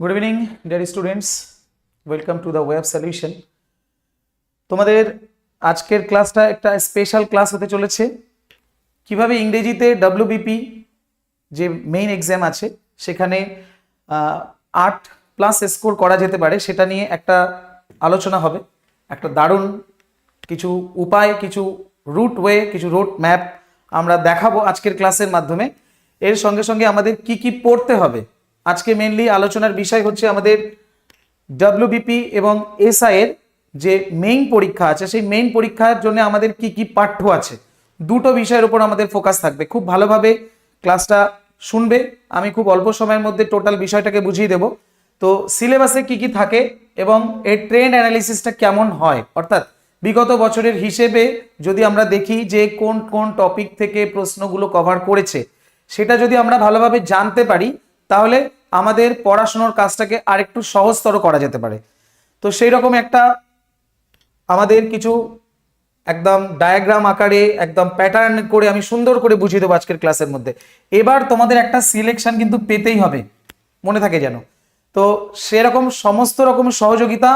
Good evening dear students welcome to the web solution তোমাদের আজকের ক্লাসটা একটা স্পেশাল ক্লাস হতে চলেছে। কীভাবে ইংরেজিতে ডব্লিউবিপি যে মেইন এক্সাম আছে, সেখানে আট প্লাস স্কোর করা যেতে পারে, সেটা নিয়ে একটা আলোচনা হবে। একটা দারুণ কিছু উপায়, কিছু রুট ওয়ে কিছু রুট ম্যাপ আমরা দেখাবো আজকের ক্লাসের মাধ্যমে। এর সঙ্গে সঙ্গে আমাদের কি কি পড়তে হবে আজকে মেনলি আলোচনার বিষয় হচ্ছে আমাদের ডব্লিউবিপি এবং এসআই এর যে মেইন পরীক্ষা আছে, সেই মেইন পরীক্ষার জন্য আমাদের কি কি পাঠ্য আছে, দুটো বিষয়ের উপর আমাদের ফোকাস থাকবে। খুব ভালোভাবে ক্লাসটা শুনবে। আমি খুব অল্প সময়ের মধ্যে টোটাল বিষয়টাকে বুঝিয়ে দেব। তো সিলেবাসে কি কি থাকে এবং এর ট্রেন্ড অ্যানালিসিসটা কেমন হয়? অর্থাৎ বিগত বছরের হিসেবে যদি আমরা দেখি যে কোন কোন টপিক থেকে প্রশ্নগুলো কভার করেছে, সেটা যদি আমরা ভালোভাবে জানতে পারি তাহলে আমাদের পড়াশোনার কাজটাকে আরেকটু সহজতর করা যেতে পারে। তো সেই রকম একটা আমাদের কিছু একদম ডায়াগ্রাম আকারে, একদম প্যাটার্ন করে আমি সুন্দর করে বুঝিয়ে দেবো আজকের ক্লাসের মধ্যে। এবার তোমাদের একটা সিলেকশন কিন্তু পেতেই হবে, মনে থাকে যেন। তো সেরকম সমস্ত রকম সহযোগিতা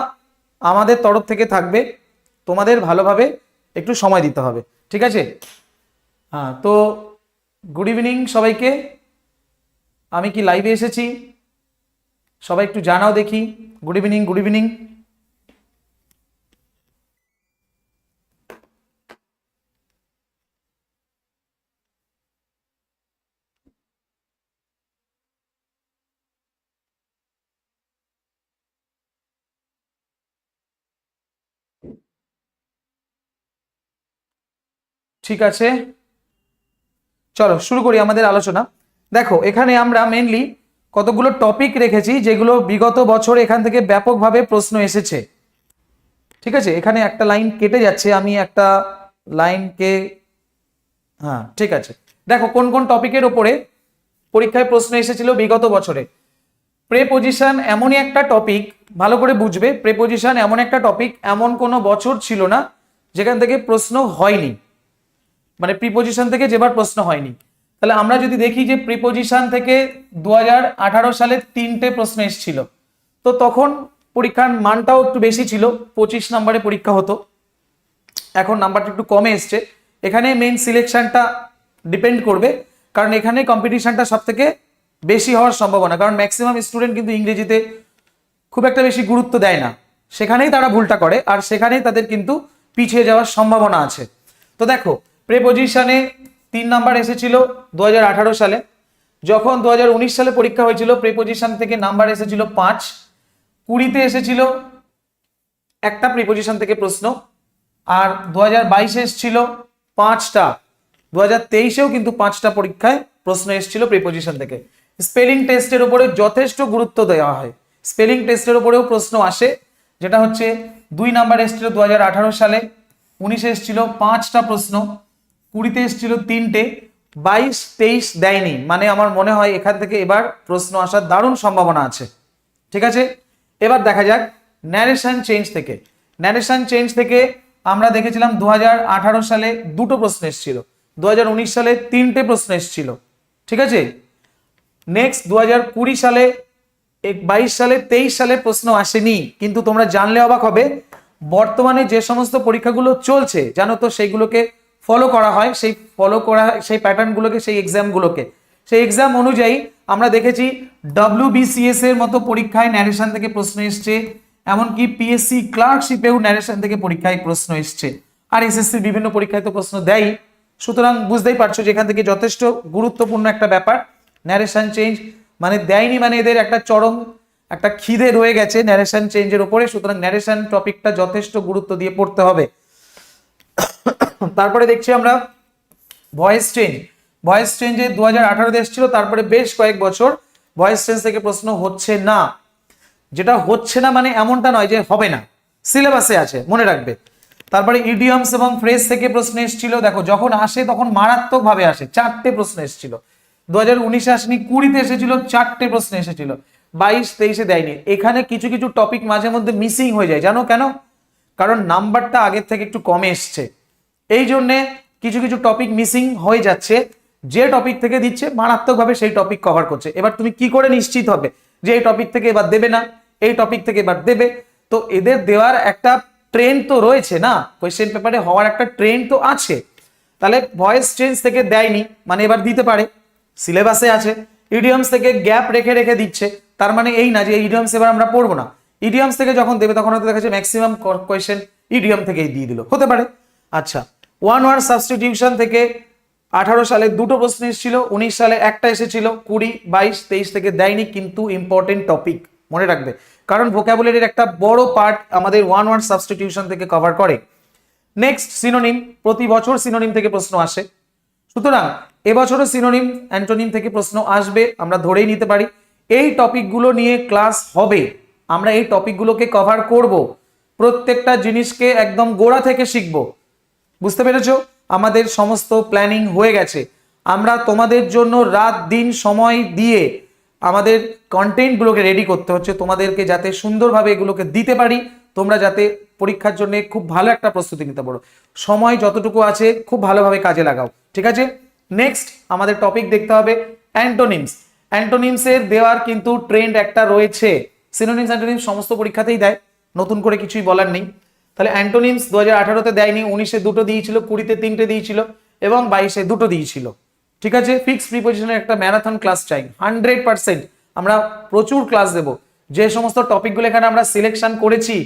আমাদের তরফ থেকে থাকবে, তোমাদের ভালোভাবে একটু সময় দিতে হবে, ঠিক আছে? হ্যাঁ তো গুড ইভিনিং সবাইকে। আমি কি লাইভে এসেছি? সবাই একটু জানাও দেখি। গুড ইভিনিং গুড ইভিনিং ঠিক আছে। চলো, শুরু করি আমাদের আলোচনা। দেখো, এখানে আমরা মেনলি কতগুলো টপিক রেখেছি, যেগুলো বিগত বছর এখান থেকে ব্যাপকভাবে প্রশ্ন এসেছে। ঠিক আছে? এখানে একটা লাইন কেটে যাচ্ছে, আমি একটা লাইনকে হ্যাঁ ঠিক আছে। দেখো, কোন কোন টপিকের ওপরে পরীক্ষায় প্রশ্ন এসেছিল বিগত বছরে? প্রেপোজিশন এমনই একটা টপিক ভালো করে বুঝবে প্রেপোজিশন এমন একটা টপিক এমন কোনো বছর ছিল না, যেখান থেকে প্রশ্ন হয়নি। মানে প্রিপোজিশন থেকে যেবার প্রশ্ন হয়নি। তাহলে আমরা যদি দেখি যে প্রিপোজিশন থেকে দু হাজার আঠারো সালে তিনটে প্রশ্ন এসেছিল। তো তখন পরীক্ষার মানটাও একটু বেশি ছিল, পঁচিশ নম্বরে পরীক্ষা হতো। এখন নাম্বারটা একটু কমে এসছে। এখানে মেইন সিলেকশনটা ডিপেন্ড করবে, কারণ এখানে কম্পিটিশনটা সব থেকে বেশি হওয়ার সম্ভাবনা। কারণ ম্যাক্সিমাম স্টুডেন্ট কিন্তু ইংরেজিতে খুব একটা বেশি গুরুত্ব দেয় না। সেখানেই তারা ভুলটা করে, আর সেখানেই তাদের কিন্তু পিছিয়ে যাওয়ার সম্ভাবনা আছে। তো দেখো প্রেপোজিশনে তিন নাম্বার এসেছিল দু হাজার আঠারো সালে। যখন দু হাজার উনিশ সালে পরীক্ষা হয়েছিল প্রিপোজিশন থেকে নাম্বার এসেছিল পাঁচ, কুড়িতে এসেছিল একটা প্রিপোজিশন থেকে প্রশ্ন, আর দু হাজার বাইশে এসেছিল পাঁচটা। দু হাজার তেইশেও কিন্তু পাঁচটা পরীক্ষায় প্রশ্ন এসেছিল প্রিপোজিশন থেকে। স্পেলিং টেস্টের উপরে যথেষ্ট গুরুত্ব দেওয়া হয়। স্পেলিং টেস্টের উপরেও প্রশ্ন আসে, যেটা হচ্ছে দুই নাম্বার এসেছিল দু হাজার আঠারো সালে, উনিশে এসেছিল পাঁচটা প্রশ্ন কুড়িতে এসেছিল তিনটে, বাইশ, তেইশ দেয়নি। মানে আমার মনে হয় এখান থেকে এবার প্রশ্ন আসার দারুণ সম্ভাবনা আছে। ঠিক আছে? এবার দেখা যাক ন্যারেশন চেঞ্জ থেকে। ন্যারেশন চেঞ্জ থেকে আমরা দেখেছিলাম দু হাজার আঠারো সালে দুটো প্রশ্ন এসেছিল। দু হাজার উনিশ সালে তিনটে প্রশ্ন এসেছিল। ঠিক আছে? নেক্সট দু কুড়ি সালে বাইশ সালে, তেইশ সালে প্রশ্ন আসেনি। কিন্তু তোমরা জানলে অবাক হবে, বর্তমানে যে সমস্ত পরীক্ষাগুলো চলছে, জানো তো সেইগুলোকে ফলো করা হয়, সেই ফলো করা, সেই প্যাটার্নগুলোকে সেই এক্সামগুলোকে সেই এক্সাম অনুযায়ী আমরা দেখেছি ডব্লিউবিসিএস এর মতো পরীক্ষায় ন্যারেশন থেকে প্রশ্ন এসছে, এমনকি পিএসসি ক্লার্কশিপেও ন্যারেশন থেকে পরীক্ষায় প্রশ্ন এসছে। আর এসএসসির বিভিন্ন পরীক্ষায় তো প্রশ্ন দেয়। সুতরাং বুঝতেই পারছ যে এখান থেকে যথেষ্ট গুরুত্বপূর্ণ একটা ব্যাপার ন্যারেশন চেঞ্জ মানে দেয়নি মানে এদের একটা চরম, একটা খিদে রয়ে গেছে ন্যারেশন চেঞ্জের উপরে, সুতরাং ন্যারেশন টপিকটা যথেষ্ট গুরুত্ব দিয়ে পড়তে হবে। তারপরে দেখছি আমরা ভয়েস চেঞ্জ ভয়েস চেঞ্জে দু হাজার আঠারোতে এসেছিল, তারপরে বেশ কয়েক বছর ভয়েস চেঞ্জ থেকে প্রশ্ন হচ্ছে না। যেটা হচ্ছে না মানে এমনটা নয় যে হবে না। সিলেবাসে আছে, মনে রাখবে। তারপরে ইডিয়মস এবং ফ্রেজ থেকে প্রশ্ন এসেছিল, দেখো যখন আসে তখন মারাত্মক ভাবে আসে, চারটে প্রশ্ন এসেছিল। দু হাজার উনিশে আসেনি, কুড়িতে এসেছিল, চারটে প্রশ্ন এসেছিল। বাইশ, তেইশে দেয়নি। এখানে কিছু কিছু টপিক মাঝে মধ্যে মিসিং হয়ে যায়, জানো কেন? কারণ নাম্বারটা আগের থেকে একটু কমে এসছে। এই জন্যে কিছু কিছু টপিক মিসিং হয়ে যাচ্ছে। যে টপিক থেকে দিচ্ছে, মারাত্মকভাবে সেই টপিক কভার করছে। এবার তুমি কি করে নিশ্চিত হবে যে এই টপিক থেকে এবার দেবে না? এই টপিক থেকে এবার দেবে। তো এদের দেওয়ার একটা ট্রেন্ড তো রয়েছে না? কোয়েশ্চেন পেপারে হওয়ার একটা ট্রেন্ড তো আছে। তাহলে ভয়েস চেঞ্জ থেকে দেয়নি মানে এবার দিতে পারে। সিলেবাসে আছে। ইডিয়ামস থেকে গ্যাপ রেখে রেখে দিচ্ছে। তার মানে এই না যে ইডিয়ামস এবার আমরা পড়ব না। ইডিয়ামস থেকে যখন দেবে, তখন হয়তো দেখা যাচ্ছে ম্যাক্সিমাম কোয়েশ্চেন ইডিয়াম থেকেই দিয়ে দিল। হতে পারে। আচ্ছা ওয়ান ওয়ার্ড সাবস্টিটিউশন থেকে আঠারো সালে দুটো প্রশ্ন এসেছিল, উনিশ সালে একটা এসেছিল, কুড়ি, বাইশ, তেইশ থেকে দেয়নি, কিন্তু ইম্পর্টেন্ট টপিক মনে রাখবে। কারণ ভোকাবুলারির একটা বড় পার্ট আমাদের ওয়ান ওয়ার্ড সাবস্টিটিউশন থেকে কভার করে। নেক্সট সিনোনিম প্রতি বছর সিনোনিম থেকে প্রশ্ন আসে। সুতরাং, এবছরও সিনোনিম অ্যান্টোনিম থেকে প্রশ্ন আসবে, আমরা ধরেই নিতে পারি। এই টপিকগুলো নিয়ে ক্লাস হবে, আমরা এই টপিকগুলোকে কভার করব। প্রত্যেকটা জিনিসকে একদম গোড়া থেকে শিখব। বুঝতে পেরেছ? আমাদের সমস্ত প্ল্যানিং হয়ে গেছে। আমরা তোমাদের জন্য রাত, দিন, সময় দিয়ে আমাদের কন্টেন্টগুলোকে রেডি করতে হচ্ছে। তোমাদেরকে যাতে সুন্দরভাবে এগুলোকে দিতে পারি, তোমরা যাতে পরীক্ষার জন্য খুব ভালো একটা প্রস্তুতি নিতে পারো। সময় যতটুকু আছে, খুব ভালোভাবে কাজে লাগাও। ঠিক আছে? নেক্সট আমাদের টপিক দেখতে হবে অ্যান্টোনিমস অ্যান্টোনিমসের দেওয়ার কিন্তু ট্রেন্ড একটা রয়েছে। সিনোনিমস অ্যান্টোনিমস সমস্ত পরীক্ষাতেই দেয়। নতুন করে কিছুই বলার নেই। তাহলে অ্যান্টোনিমস দু হাজার আঠারোতে দেয়নি, উনিশে দুটো দিয়েছিল, কুড়িতে তিনটে দিয়েছিল এবং বাইশে দুটো দিয়েছিল। ঠিক আছে? ফিক্স প্রিপোজিশনের একটা ম্যারাথন ক্লাস চাই। হান্ড্রেড পার্সেন্ট আমরা প্রচুর ক্লাস দেব। যে সমস্ত টপিকগুলো এখানে আমরা সিলেকশন করেছি,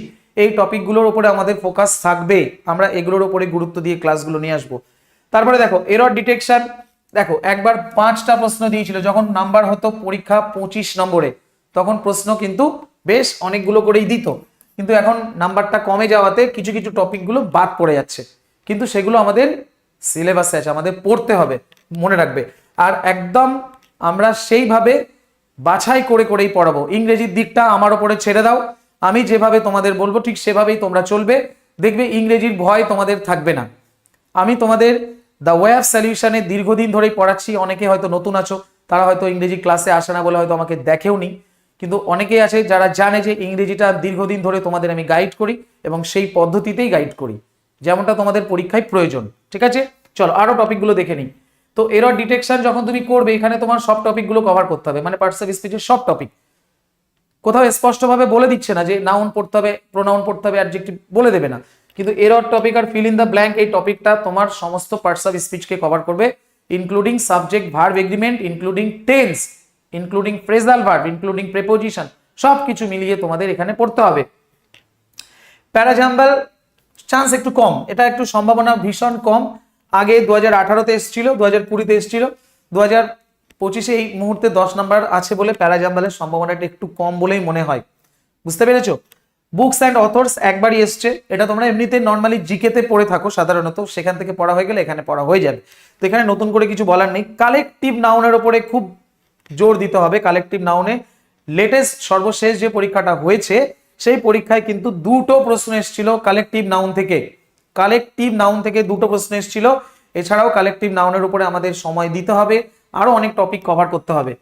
এই টপিকগুলোর উপরে আমাদের ফোকাস থাকবে। আমরা এগুলোর উপরে গুরুত্ব দিয়ে ক্লাসগুলো নিয়ে আসব। তারপরে দেখো এরর ডিটেকশন দেখো, একবার পাঁচটা প্রশ্ন দিয়েছিল, যখন নাম্বার হতো পরীক্ষা পঁচিশ নম্বরে, তখন প্রশ্ন কিন্তু বেশ অনেকগুলো করেই দিত। কিন্তু এখন নাম্বারটা কমে যাওয়াতে কিছু কিছু টপিকগুলো বাদ পড়ে যাচ্ছে। কিন্তু সেগুলো আমাদের সিলেবাসে আছে, আমাদের পড়তে হবে, মনে রাখবে। আর একদম আমরা সেইভাবে বাছাই করে করেই পড়াবো। ইংরেজির দিকটা আমার ওপরে ছেড়ে দাও। আমি যেভাবে তোমাদের বলব, ঠিক সেভাবেই তোমরা চলবে। দেখবে ইংরেজির ভয় তোমাদের থাকবে না। আমি তোমাদের দ্য ওয়ে অফ সলিউশনে দীর্ঘদিন ধরেই পড়াচ্ছি। অনেকে হয়তো নতুন আছো, তারা হয়তো ইংরেজি ক্লাসে আসে না বলে হয়তো আমাকে দেখেও নি কিন্তু অনেকেই আছে যারা জানে যে ইংরেজিটা দীর্ঘদিন ধরে তোমাদের আমি গাইড করি এবং সেই পদ্ধতিতেই গাইড করি। যেমনটা তোমাদের পরীক্ষায় প্রয়োজন, ঠিক আছে? চলো আরও টপিকগুলো দেখে নিই। তো এরর ডিটেকশন যখন তুমি করবে, এখানে তোমার সব টপিকগুলো কভার করতে হবে মানে পার্টস অফ স্পিচের সব টপিক কোথাও স্পষ্টভাবে বলে দিচ্ছে না যে নাউন পড়তে হবে প্রোনাউন পড়তে হবে অ্যাডজেক্টিভ বলে দেবে না। কিন্তু এরর টপিক আর ফিল ইন দ্য ব্ল্যাঙ্ক এই টপিকটা তোমার সমস্ত পার্টস অফ স্পিচকে কভার করবে including subject verb agreement including tense including phrasal verb including preposition সব কিছু মিলিয়ে তোমাদের এখানে পড়তে হবে। প্যারাজাম্বাল চান্স একটু কম। এটা একটু সম্ভাবনা ভীষণ কম। আগে দু হাজার আঠারোতে এসেছিল দু হাজার কুড়িতে এসেছিল। দু হাজার পঁচিশে এই মুহূর্তে দশ নাম্বার আছে বলে প্যারাজাম্বালের সম্ভাবনাটা একটু কম বলেই মনে হয়। বুঝতে পেরেছ? বুকস অ্যান্ড অথর্স একবারই এসছে। এটা তোমরা এমনিতে নর্মালি জিকেতে পড়ে থাকো সাধারণত। সেখান থেকে পড়া হয়ে গেলে এখানে পড়া হয়ে যাবে। তো এখানে নতুন করে কিছু বলার নেই। কালেকটিভ নাউনের ওপরে খুব জোর দিতে হবে কালেকটিভ নাউনে লেটেস্ট সর্বশেষ যে পরীক্ষাটা হয়েছে, সেই পরীক্ষায় কিন্তু দুটো প্রশ্ন এসেছিল কালেকটিভ নাউন থেকে। কালেকটিভ নাউন থেকে দুটো প্রশ্ন এসেছিল। এছাড়াও কালেকটিভ নাউনের উপরে আমাদের সময় দিতে হবে। আরও অনেক টপিক কভার করতে হবে।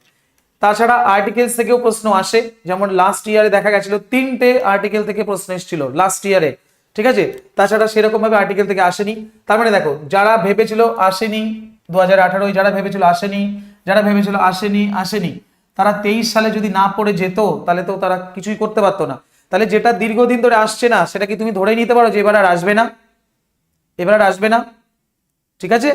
তাছাড়া আর্টিকেলস থেকেও প্রশ্ন আসে। যেমন লাস্ট ইয়ারে দেখা গেছিল, তিনটে আর্টিকেল থেকে প্রশ্ন এসেছিল লাস্ট ইয়ারে ঠিক আছে? তাছাড়া সেরকম ভাবে আর্টিকেল থেকে আসেনি। তার মানে দেখো, যারা ভেবেছিল আসেনি দু হাজার যারা ভেবেছিল আসেনি যারা ভেবেছিল আসেনি আসেনি। তারা তেইশ সালে যদি না পড়ে যেত, তাহলে তো তারা কিছুই করতে পারতো না। তাহলে যেটা দীর্ঘদিন ধরে আসছে না, সেটা কি তুমি ধরেই নিতে পারো যে এবার আর আসবে না? এবার আর আসবে না? ঠিক আছে?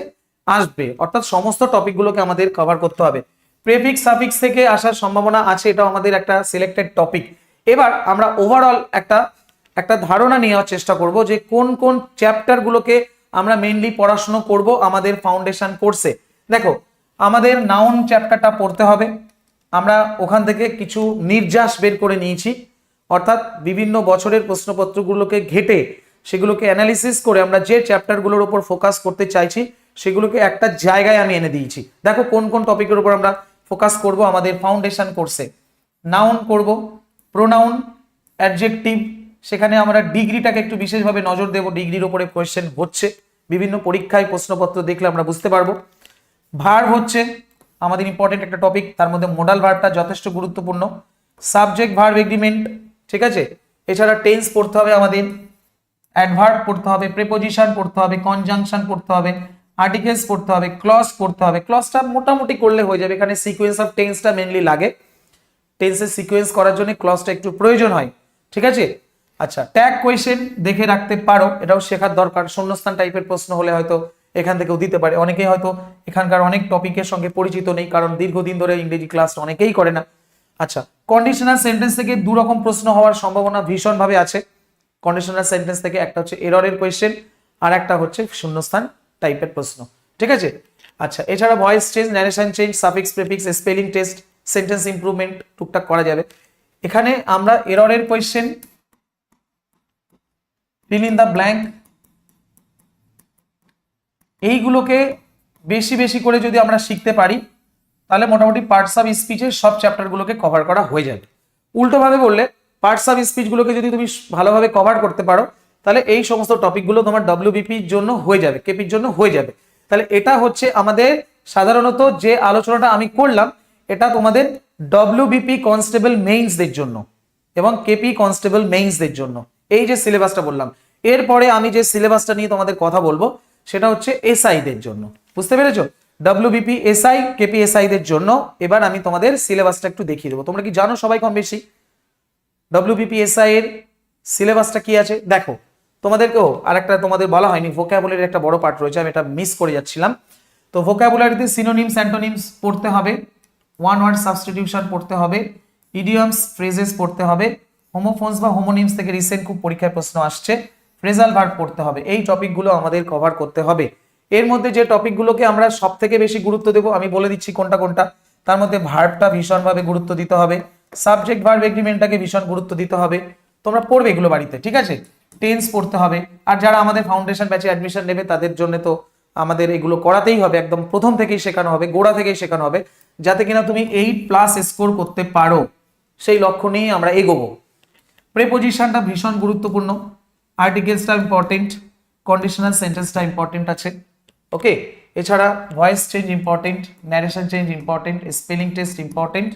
আসবে। অর্থাৎ সমস্ত টপিকগুলোকে আমাদের কভার করতে হবে। প্রেফিক্স সাফিক্স থেকে আসার সম্ভাবনা আছে, এটাও আমাদের একটা সিলেক্টেড টপিক এবার আমরা ওভারঅল একটা একটা ধারণা নেওয়ার চেষ্টা করব যে কোন কোন চ্যাপ্টারগুলোকে আমরা মেইনলি পড়াশুনো করব আমাদের ফাউন্ডেশন কোর্সে দেখো আমাদের নাউন চ্যাপ্টারটা পড়তে হবে। আমরা ওখান থেকে কিছু নির্যাস বের করে নিয়েছি। অর্থাৎ বিভিন্ন বছরের প্রশ্নপত্রগুলোকে ঘেটে সেগুলোকে অ্যানালিসিস করে আমরা যে চ্যাপ্টারগুলোর উপর ফোকাস করতে চাইছি, সেগুলোকে একটা জায়গায় আমি এনে দিয়েছি। দেখো কোন কোন টপিকের উপর আমরা ফোকাস করব আমাদের ফাউন্ডেশন কোর্সে নাউন করব প্রোনাউন অ্যাডজেক্টিভ সেখানে আমরা ডিগ্রিটাকে একটু বিশেষভাবে নজর দেব। ডিগ্রির উপরে কোয়েশ্চেন হচ্ছে। বিভিন্ন পরীক্ষায় প্রশ্নপত্র দেখলে আমরা বুঝতে পারব। ভার হচ্ছে আমাদের ইম্পর্টেন্ট একটা টপিক তার মধ্যে মোডাল ভার্বটা যথেষ্ট গুরুত্বপূর্ণ। সাবজেক্ট ভার্ব এগ্রিমেন্ট ঠিক আছে? এছাড়া টেন্স পড়তে হবে আমাদের অ্যাডভার্ব পড়তে হবে প্রেপোজিশন পড়তে হবে কনজাংশন পড়তে হবে আর্টিকেলস পড়তে হবে ক্লস পড়তে হবে। ক্লসটা মোটামুটি করলে হয়ে যাবে, এখানে সিকোয়েন্স অফ টেন্সটা মেনলি লাগে। টেন্সের সিকোয়েন্স করার জন্য ক্লজটা একটু প্রয়োজন হয়, ঠিক আছে? আচ্ছা ট্যাগ কোয়েশ্চেন দেখে রাখতে পারো, এটাও শেখার দরকার। শূন্যস্থান টাইপের প্রশ্ন হলে হয়তো এখান থেকেও দিতে পারে। অনেকেই হয়তো এখানকার অনেক টপিকের সঙ্গে পরিচিত নেই, কারণ দীর্ঘদিন ধরে ইংরেজি ক্লাস অনেকেই করে না। আচ্ছা কন্ডিশনাল সেন্টেন্স থেকে দু রকম প্রশ্ন হওয়ার সম্ভাবনা ভীষণভাবে আছে। কন্ডিশনাল সেন্টেন্স থেকে একটা হচ্ছে এররের কোয়েশ্চেন আর একটা হচ্ছে শূন্যস্থান টাইপের প্রশ্ন। ঠিক আছে? আচ্ছা এছাড়া voice change narration change suffix prefix spelling test sentence improvement টুকটাক করা যাবে। এখানে আমরা এররের question fill in the blank এইগুলোকে বেশি বেশি করে যদি আমরা শিখতে পারি, তাহলে মোটামুটি পার্টস অফ স্পিচের সব চ্যাপ্টারগুলোকে কভার করা হয়ে যাবে। উল্টোভাবে বললে পার্টস অফ স্পিচগুলোকে যদি তুমি ভালোভাবে কভার করতে পারো, তাহলে এই সমস্ত টপিকগুলো তোমার ডব্লিউবিপির জন্য হয়ে যাবে কেপির জন্য হয়ে যাবে। তাহলে এটা হচ্ছে আমাদের সাধারণত যে আলোচনাটা আমি করলাম, এটা তোমাদের ডব্লিউবিপি কনস্টেবল মেইনসদের জন্য এবং কেপি কনস্টেবল মেইনসদের জন্য। এই যে সিলেবাসটা বললাম। এরপরে আমি যে সিলেবাসটা নিয়ে তোমাদের কথা বলব সেটা হচ্ছে এসআইদের জন্য। বুঝতে পেরেছ? ডব্লিউবিপি এসআই কেপি এসআইদের জন্য। এবার আমি তোমাদের সিলেবাসটা একটু দেখিয়ে দেবো। তোমরা কি জানো সবাই কম বেশি? ডব্লিউবিপিএসআই এর সিলেবাসটা কি আছে? দেখো তোমাদেরকেও আরেকটা তোমাদের বলা হয়নি। ভোক্যাবুলারির একটা বড় পার্ট রয়েছে, আমি এটা মিস করে যাচ্ছিলাম। তো ভোক্যাবুলারিতে সিনোনিমস অ্যান্টোনিমস পড়তে হবে। ওয়ান ওয়ার্ড সাবস্টিটিউশন পড়তে হবে। ইডিয়মস ফ্রেজেস পড়তে হবে। হোমোফোনস বা হোমোনিমস থেকে রিসেন্ট খুব পরীক্ষায় প্রশ্ন আসছে। ফ্রেজাল ভার্ব পড়তে হবে। এই টপিকগুলো আমাদের কভার করতে হবে। এর মধ্যে যে টপিকগুলোকে আমরা সব থেকে বেশি গুরুত্ব দেবো, আমি বলে দিচ্ছি কোনটা কোনটা। তার মধ্যে ভার্বটা ভীষণভাবে গুরুত্ব দিতে হবে। সাবজেক্ট ভার্ব এগ্রিমেন্টটাকে ভীষণ গুরুত্ব দিতে হবে। তোমরা পড়বে এগুলো বাড়িতে, ঠিক আছে? টেন্স পড়তে হবে। আর যারা আমাদের ফাউন্ডেশন ব্যাচে অ্যাডমিশন নেবে, তাদের জন্য তো আমাদের এগুলো করাতেই হবে। একদম প্রথম থেকেই শেখানো হবে, গোড়া থেকেই শেখানো হবে, যাতে কিনা তুমি এইট প্লাস স্কোর করতে পারো। সেই লক্ষ্য নিয়েই আমরা এগোবো। প্রেপোজিশনটা ভীষণ গুরুত্বপূর্ণ। আর্টিকেলসটা ইম্পর্টেন্ট কন্ডিশনাল সেন্টেন্সটা ইম্পর্টেন্ট আছে। ওকে এছাড়া voice change important narration change important spelling test important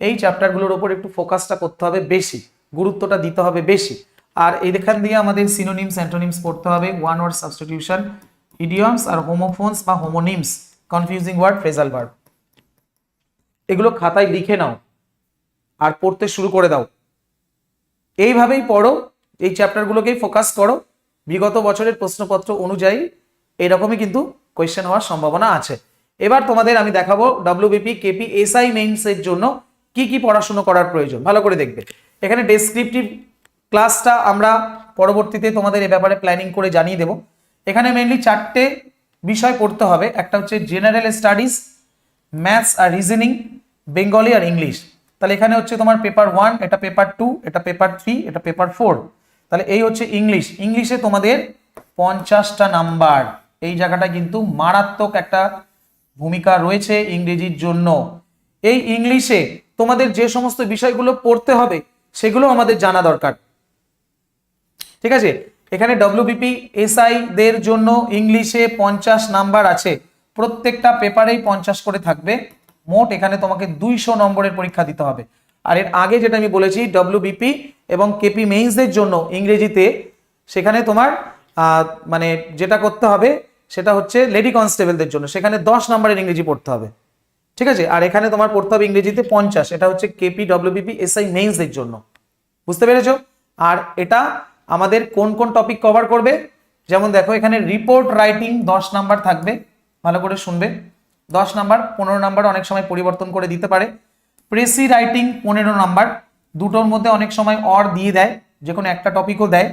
এই চ্যাপ্টারগুলোর ওপর একটু ফোকাসটা করতে হবে বেশি, গুরুত্বটা দিতে হবে বেশি। আর এখান দিয়ে আমাদের সিনোনিমস অ্যান্টোনিমস পড়তে হবে ওয়ান ওয়ার্ড সাবস্টিটিউশন ইডিয়মস আর হোমোফোনস বা homonyms confusing word phrasal verb এগুলো খাতায় লিখে নাও, আর পড়তে শুরু করে দাও। এইভাবেই পড়ো এই চ্যাপ্টারগুলোকেই ফোকাস করো। বিগত বছরের প্রশ্নপত্র অনুযায়ী এরকমই কিন্তু কোয়েশ্চেন হওয়ার সম্ভাবনা আছে। এবার তোমাদের আমি দেখাবো ডব্লিউবিপি কেপি এসআই মেইনস এর জন্য কি কি পড়াশুনো করার প্রয়োজন। ভালো করে দেখবে। এখানে ডেসক্রিপটিভ ক্লাসটা আমরা পরবর্তীতে তোমাদের এ ব্যাপারে প্ল্যানিং করে জানিয়ে দেব। এখানে মেনলি চারটে বিষয় পড়তে হবে। একটা হচ্ছে জেনারেল স্টাডিজ ম্যাথস আর রিজনিং বেঙ্গলি আর ইংলিশ তাহলে এখানে হচ্ছে তোমার পেপার ওয়ান এটা পেপার টু এটা পেপার থ্রি এটা পেপার ফোর তাহলে এই হচ্ছে ইংলিশ। ইংলিশে তোমাদের পঞ্চাশটা নাম্বার। এই জায়গাটা কিন্তু মারাত্মক একটা ভূমিকা রয়েছে ইংরেজির জন্য। এই ইংলিশে তোমাদের যে সমস্ত বিষয়গুলো পড়তে হবে, সেগুলো আমাদের জানা দরকার। ঠিক আছে? এখানে ডব্লিউবিপি এসআই দের জন্য ইংলিশে পঞ্চাশ নাম্বার আছে। প্রত্যেকটা পেপারেই পঞ্চাশ করে থাকবে। মোট এখানে তোমাকে দুইশো নম্বরের পরীক্ষা দিতে হবে। আর এর আগে যেটা আমি বলেছি ডব্লিউবিপি এবং কেপি মেইনসদের জন্য ইংরেজিতে সেখানে তোমার মানে যেটা করতে হবে সেটা হচ্ছে লেডি কনস্টেবলদের জন্য। সেখানে দশ নম্বরের ইংরেজি পড়তে হবে। ঠিক আছে? আর এখানে তোমার পড়তে হবে ইংরেজিতে পঞ্চাশ। এটা হচ্ছে কেপি ডব্লিউবিপি এসআই মেইনসদের জন্য। বুঝতে পেরেছ? আর এটা আমাদের কোন কোন টপিক কভার করবে? যেমন দেখো, এখানে রিপোর্ট রাইটিং দশ নাম্বার থাকবে। ভালো করে শুনবে। দশ নাম্বার, পনেরো নাম্বার অনেক সময় পরিবর্তন করে দিতে পারে। প্রেসি রাইটিং পনেরো নাম্বার। দুটোর মধ্যে অনেক সময় অর দিয়ে দেয়, যে কোনো একটা টপিকও দেয়।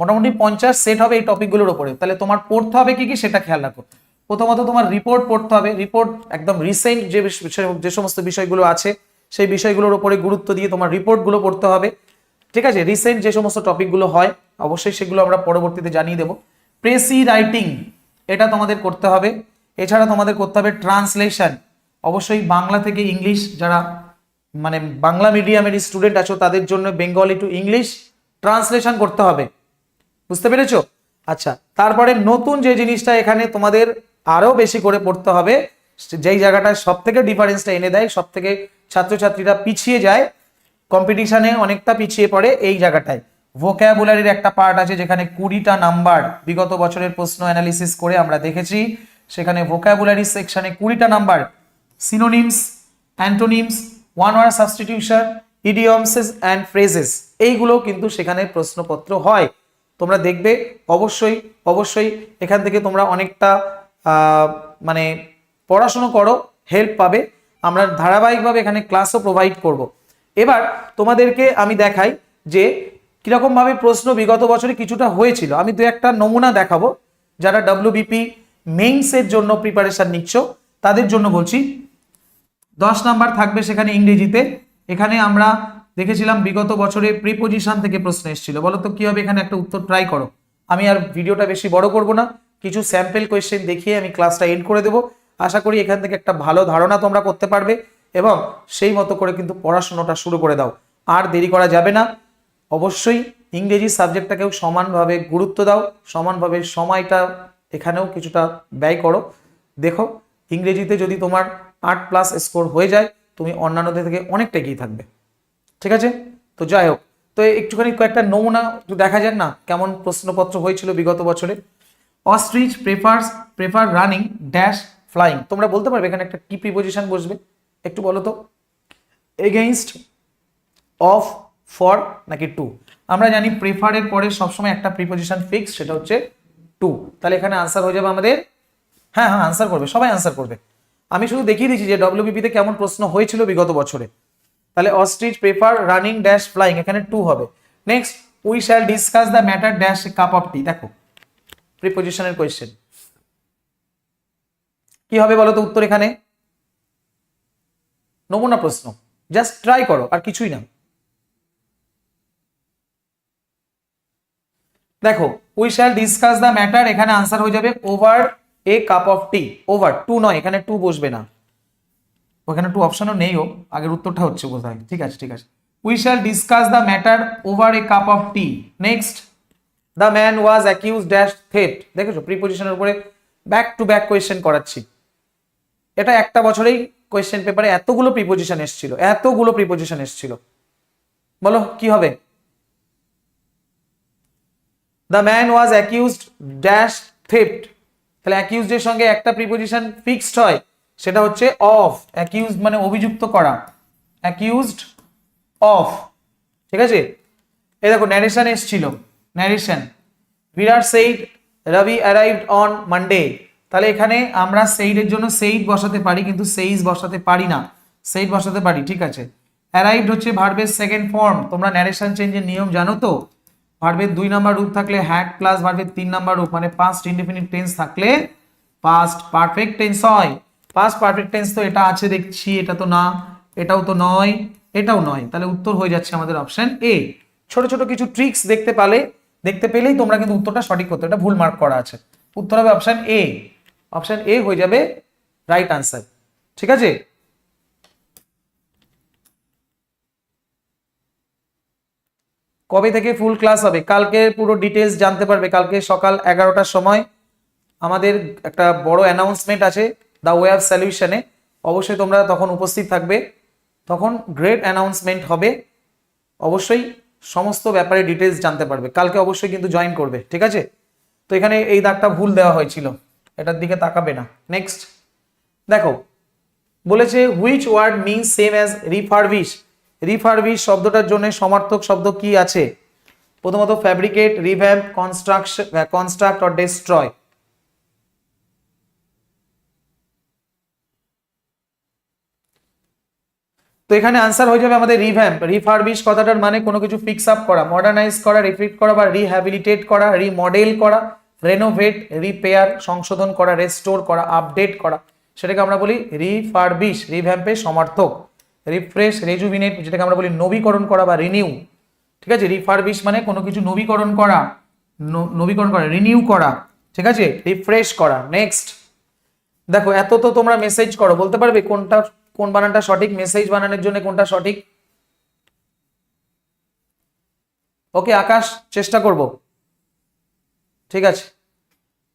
মোটামুটি পঞ্চাশ সেট হবে এই টপিকগুলোর উপরে। তাহলে তোমার পড়তে হবে কি কি সেটা খেয়াল রাখো। প্রথমত তোমার রিপোর্ট পড়তে হবে। রিপোর্ট একদম রিসেন্ট যে যে সমস্ত বিষয়গুলো আছে, সেই বিষয়গুলোর উপরে গুরুত্ব দিয়ে তোমার রিপোর্টগুলো পড়তে হবে। ঠিক আছে? রিসেন্ট যে সমস্ত টপিকগুলো হয়, অবশ্যই সেগুলো আমরা পরবর্তীতে জানিয়ে দেবো। প্রেসি রাইটিং, এটা তোমাদের করতে হবে। এছাড়া তোমাদের করতে হবে ট্রান্সলেশন। অবশ্যই বাংলা থেকে ইংলিশ যারা মানে বাংলা মিডিয়ামের স্টুডেন্ট আছো, তাদের জন্য বেঙ্গলি টু ইংলিশ ট্রান্সলেশন করতে হবে। বুঝতে পেরেছ? আচ্ছা তারপরে নতুন যে জিনিসটা এখানে তোমাদের আরও বেশি করে পড়তে হবে, যেই জায়গাটায় সব থেকে ডিফারেন্সটা এনে দেয় সব থেকে ছাত্রছাত্রীরা পিছিয়ে যায় কম্পিটিশনে অনেকটা পিছিয়ে পড়ে এই জায়গাটায়। ভোক্যাবুলারির একটা পার্ট আছে যেখানে কুড়িটা নাম্বার বিগত বছরের প্রশ্ন অ্যানালিসিস করে আমরা দেখেছি, সেখানে ভোক্যাবুলারি সেকশনে কুড়িটা number synonyms antonyms one word substitution ইডিয়মসেস and phrases এইগুলো কিন্তু সেখানে প্রশ্নপত্র হয়। তোমরা দেখবে, অবশ্যই অবশ্যই এখান থেকে তোমরা অনেকটা মানে পড়াশুনো করো হেল্প পাবে। আমরা ধারাবাহিকভাবে এখানে ক্লাসও প্রোভাইড করব। এবার তোমাদেরকে আমি দেখাই যে কীরকমভাবে প্রশ্ন বিগত বছরে কিছুটা হয়েছিল। আমি দু একটা নমুনা দেখাবো। যারা ডাব্লিউবিপি মেইনসের জন্য প্রিপারেশন নিচ্ছ, তাদের জন্য বলছি দশ নাম্বার থাকবে সেখানে ইংরেজিতে। এখানে আমরা দেখেছিলাম বিগত বছরে প্রিপোজিশন থেকে প্রশ্ন এসেছিল। বলো তো কি হবে? এখানে একটা উত্তর ট্রাই করো। আমি আর ভিডিওটা বেশি বড় করব না। কিছু স্যাম্পল কোয়েশ্চেন দেখিয়ে আমি ক্লাসটা এন্ড করে দেবো। আশা করি এখান থেকে একটা ভালো ধারণা তোমরা করতে পারবে এবং সেই মতো করে কিন্তু পড়াশোনাটা শুরু করে দাও। আর দেরি করা যাবে না। অবশ্যই ইংরেজি সাবজেক্টটাকেও সমানভাবে গুরুত্ব দাও। সমানভাবে সময়টা এখানেও কিছুটা ব্যয় করো। দেখো, ইংরেজিতে যদি তোমার আট প্লাস স্কোর হয়ে যায়, তুমি অন্যান্যদের থেকে অনেকটা এগিয়ে থাকবে। ঠিক আছে? তো যাই হোক, তো একটুখানি কয়েকটা নমুনা একটু দেখা যাক না, কেমন প্রশ্নপত্র হয়েছিল বিগত বছরে? Ostrich prefers prefer running dash flying তোমরা বলতে পারবে, এখানে একটা কি প্রিপোজিশন বসবে? একটু বলো তো। এগেইনস্ট অফ ফর নাকি টু আমরা জানি প্রেফারের পরে সবসময় একটা প্রিপোজিশন ফিক্স সেটা হচ্ছে টু তাহলে এখানে আনসার হয়ে যাবে আমাদের হ্যাঁ হ্যাঁ আনসার করবে, সবাই আনসার করবে। আমি শুধু দেখিয়ে দিচ্ছি যে ডব্লিউবিপিতে কেমন প্রশ্ন হয়েছিল বিগত বছরে। তাহলে ostrich paper running dash flying এখানে টু হবে। Next we shall discuss the matter dash cup of tea দেখো প্রিপোজিশনের কোয়েশ্চেন কি হবে বলো তো উত্তর এখানে? নমুনা প্রশ্ন। জাস্ট ট্রাই করো, আর কিছুই না। দেখো we shall discuss the matter এখানে আনসার হয়ে যাবে over a cup of tea over to নয়, এখানে টু বসবে না। ওখানে টু অপশনও নেইও আগের উত্তরটা হচ্ছে বোধহয়। ঠিক আছে ঠিক আছে। We shall discuss the matter over a cup of tea next the man was accuse dash থেট দেখেছ? প্রিপোজিশনের উপরে ব্যাক টু ব্যাক কোয়েশ্চেন করাচ্ছি। এটা একটা বছরেই কোয়েশ্চেন পেপারে এতগুলো প্রিপোজিশন এসেছিল, এতগুলো প্রিপোজিশন এসেছিল। বলো, কি হবে? The man was accused dash theft তাহলে অ্যাকিউজডের সঙ্গে একটা প্রিপোজিশন ফিক্সড হয়, সেটা হচ্ছে অফ অ্যাকিউজড মানে অভিযুক্ত করা অ্যাকিউজড অফ ঠিক আছে? এই দেখো ন্যারেশন এসছিল narration Virat said Ravi arrived on Monday তাহলে এখানে আমরা সেইডের জন্য সেইড বসাতে পারি, কিন্তু সেইজ বসাতে পারি না সেইড বসাতে পারি, ঠিক আছে? অ্যারাইভড হচ্ছে ভার্বের সেকেন্ড ফর্ম তোমরা ন্যারেশন চেঞ্জের নিয়ম জানো তো? ভার্বের দুই নাম্বার রূপ থাকলে হ্যাড প্লাস ভার্বের তিন নাম্বার রূপ মানে পাস্ট ইনডিফিনিট টেন্স থাকলে পাস্ট পারফেক্ট টেন্স হয়। পাস্ট পারফেক্ট টেন্স তো এটা আছে দেখছি, এটা তো না, এটাও তো নয়, এটাও নয়। তাহলে উত্তর হয়ে যাচ্ছে আমাদের অপশন এ ছোট ছোট কিছু ট্রিক্স দেখতে পালে, দেখতে পেলেই তোমরা কিন্তু উত্তরটা সঠিক করতে, এটা ভুল মার্ক করা আছে। উত্তর হবে অপশন এ অপশন এ হয়ে যাবে রাইট আনসার ঠিক আছে? কবে থেকে ফুল ক্লাস হবে? কালকে পুরো ডিটেলস জানতে পারবে। কালকে সকাল এগারোটার সময় আমাদের একটা বড় অ্যানাউন্সমেন্ট আছে দ্য ওয়ে অফ সলিউশনে অবশ্যই তোমরা তখন উপস্থিত থাকবে। তখন গ্রেট অ্যানাউন্সমেন্ট হবে। অবশ্যই সমস্ত ব্যাপারে ডিটেলস জানতে পারবে। কালকে অবশ্যই কিন্তু জয়েন করবে, ঠিক আছে? তো এখানে এই দাগটা ভুল দেওয়া হয়েছিল। এটার দিকে তাকাবে না। নেক্সট দেখো, বলেছে which word means same as refurbish refurbish শব্দটার জন্য সমার্থক শব্দ কি আছে? প্রথমত fabricate revamp construction construct or destroy তো এখানে আনসার হয়ে যাবে আমাদের রিভ্যাম্প রিফারবিশ কথাটার মানে কোনো কিছু ফিক্স আপ করা মডার্নাইজ করা রিফিট করা বা রিহ্যাবিলিটেট করা রিমডেল করা রেনোভেট রিপেয়ার সংশোধন করা রেস্টোর করা আপডেট করা। সেটাকে আমরা বলি রিফারবিশ রিভ্যাম্পের সমার্থক। রিফ্রেশ রেজুভিনেট যেটাকে আমরা বলি নবীকরণ করা বা রিনিউ ঠিক আছে? রিফারবিশ মানে কোনো কিছু নবীকরণ করা নবীকরণ করা রিনিউ করা, ঠিক আছে? রিফ্রেশ করা নেক্সট দেখো, এত তো তোমরা মেসেজ করো, বলতে পারবে কোনটা, কোন বানানটা সঠিক মেসেজ বানানোর জন্য কোনটা সঠিক? ওকে, আকাশ, চেষ্টা করব। ঠিক আছে?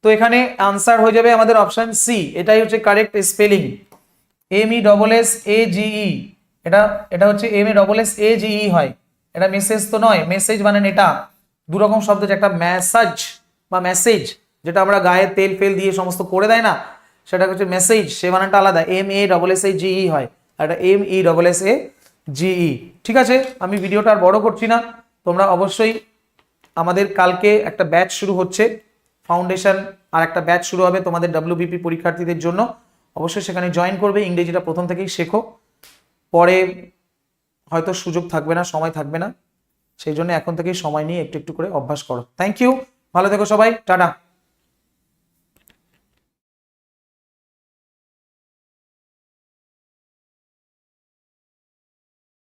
তো এখানে আনসার হয়ে যাবে আমাদের অপশন সি এটাই হচ্ছে correct spelling M E double S A G E এটা এটা হচ্ছে M A double S A G E হয়। এটা মেসেজ তো নয় মেসেজ মানে এটা। দু রকম শব্দ যে একটা মেসাজ বা মেসেজ যেটা আমরা গায়ে তেল ফেল দিয়ে সমস্ত করে দেয় না, সেটা হচ্ছে মেসেজ সে বানানটা আলাদা। M A double S A G E হয় আর একটা M E double S A G E ঠিক আছে? আমি ভিডিওটা আর বড় করছি না। তোমরা অবশ্যই আমাদের কালকে একটা ব্যাচ শুরু হচ্ছে। ফাউন্ডেশন আর একটা ব্যাচ শুরু হবে তোমাদের ডাব্লিউবিপি পরীক্ষার্থীদের জন্য। অবশ্যই সেখানে জয়েন করবে, ইংরেজিটা প্রথম থেকেই শেখো। পরে হয়তো সুযোগ থাকবে না, সময় থাকবে না। সেই জন্য এখন থেকেই সময় নিয়ে একটু একটু করে অভ্যাস করো। থ্যাংক ইউ ভালো থেকো সবাই। টাটা।